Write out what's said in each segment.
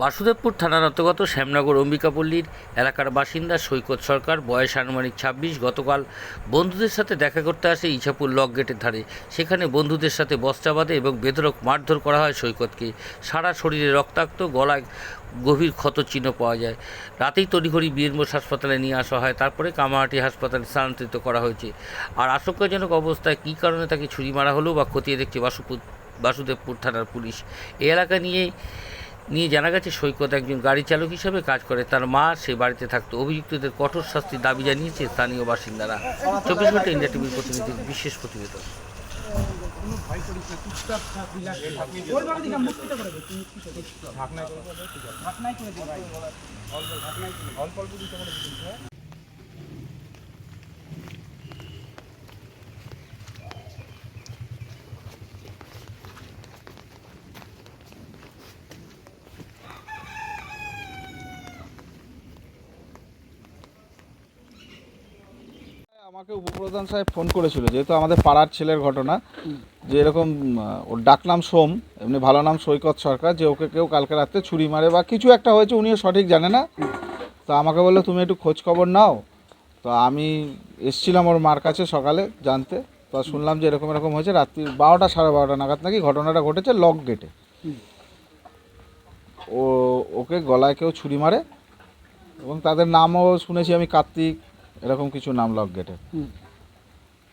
বাসুদেবপুর থানার অন্তর্গত শ্যামনগর অম্বিকাপল্লীর এলাকার বাসিন্দা সৈকত সরকার, বয়স আনুমানিক ছাব্বিশ, গতকাল বন্ধুদের সাথে দেখা করতে আসে ইছাপুর লক গেটের ধারে। সেখানে বন্ধুদের সাথে বস্তা বাঁধে এবং বেধরক মারধর করা হয় সৈকতকে। সারা শরীরে রক্তাক্ত, গলায় গভীর ক্ষত চিহ্ন পাওয়া যায়। রাতেই তড়িঘড়ি বীরমোষ হাসপাতালে নিয়ে আসা হয়। তারপরে কামাহাটি হাসপাতালে স্থানান্তরিত করা হয়েছে। আর আশঙ্কাজনক অবস্থায় কী কারণে তাকে ছুরি মারা হলো বা খতিয়ে দেখছে বাসুপুর বাসুদেবপুর থানার পুলিশ? এই এলাকা নিয়ে নিয়ে জানা গেছে, সৈকত একজন গাড়ি চালক হিসেবে কাজ করে। তার মা সে বাড়িতে থাকতো। অভিযুক্তদের কঠোর শাস্তির দাবি জানিয়েছে স্থানীয় বাসিন্দারা। চব্বিশ ঘণ্টা ইন্ডিয়া টিভির প্রতিনিধির বিশেষ প্রতিবেদন। আমাকে উপপ্রধান সাহেব ফোন করেছিল, যেহেতু আমাদের পাড়ার ছেলের ঘটনা, যে এরকম ওর ডাকনাম সোম, এমনি ভালো নাম সৈকত সরকার, যে ওকে কেউ কালকে রাত্রে ছুরি মারে বা কিছু একটা হয়েছে, উনিও সঠিক জানে না। তো আমাকে বলল, তুমি একটু খোঁজ খবর নাও। তো আমি এসছিলাম ওর মার কাছে সকালে জানতে, তো শুনলাম যে এরকম এরকম হয়েছে, রাত্রি বারোটা, সাড়ে বারোটা নাগাদ নাকি ঘটনাটা ঘটেছে লক গেটে। ও, ওকে গলায় কেউ ছুরি মারে এবং তাদের নামও শুনেছি আমি কার্তিক এরকম কিছু নাম লক গেটে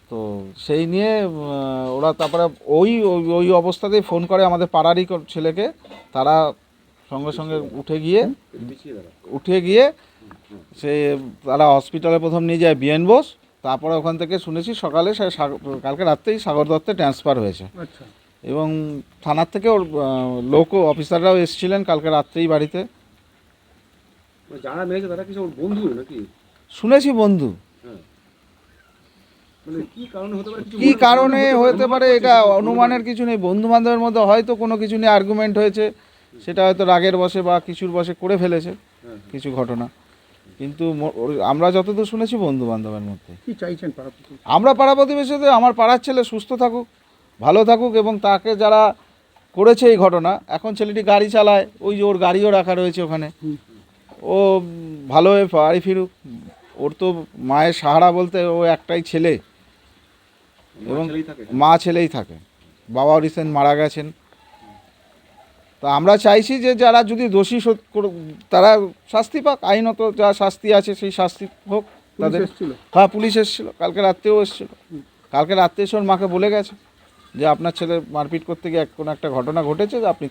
তো সেই নিয়ে ওরা তারপরে ওই ওই- ওই অবস্থাতেই ফোন করে আমাদের পাড়ারই ছেলেকে। তারা সঙ্গে সঙ্গে উঠে গিয়ে উঠে গিয়ে সে তারা হসপিটালে প্রথম নিয়ে যায় বিএন বোস তারপরে ওখান থেকে শুনেছি সকালে সে কালকে রাত্রেই সাগর দত্তে ট্রান্সফার হয়েছে। আচ্ছা। এবং থানার থেকে ওর লোক অফিসাররাও এসেছিলেন কালকে রাত্রেই বাড়িতে। মানে যারা মেরেছে তারা কি সব বন্ধু নাকি? শুনেছি বন্ধু। মানে কি কারণে হতে পারে কিছু কি কারণে হতে পারে এটা অনুমানের কিছু নেই। বন্ধু বান্ধবের মধ্যে হয়তো কোনো কিছু নিয়ে আর্গুমেন্ট হয়েছে। সেটা হয়তো রাগের বসে বা কিছুর বসে করে ফেলেছে কিছু ঘটনা। কিন্তু আমরা যতদূর শুনেছি বন্ধু বান্ধবের মধ্যে? আমরা পাড়া প্রতিবেশীতে আমার পাড়ার ছেলে সুস্থ থাকুক ভালো থাকুক এবং তাকে যারা করেছে এই ঘটনা এখন ছেলেটি গাড়ি চালায় ওই যে ওর গাড়িও রাখা রয়েছে ওখানে। ও উম, ভালো হয়ে বাড়ি ফিরুক ওর তো মায়ের সাহারা বলতে ও একটাই ছেলে। এবং মা ছেলেই থাকে। বাবাও রিসেন্ট মারা গেছেন। তা আমরা চাইছি যে যারা যদি দোষী তারা শাস্তি পাক আইনত যা শাস্তি আছে সেই শাস্তি হোক তাদের এসেছিল? হ্যাঁ পুলিশ এসেছিল। কালকে রাত্রেও এসেছিল। কালকে রাত্রে এসে ওর মাকে বলে গেছে যে আপনার ছেলে মারপিট করতে গিয়ে কোনো একটা ঘটনা ঘটেছে যে আপনি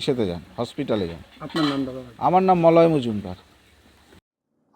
সেতে যান হসপিটালে যান। আপনার নাম আমার নাম মলয় মজুমদার।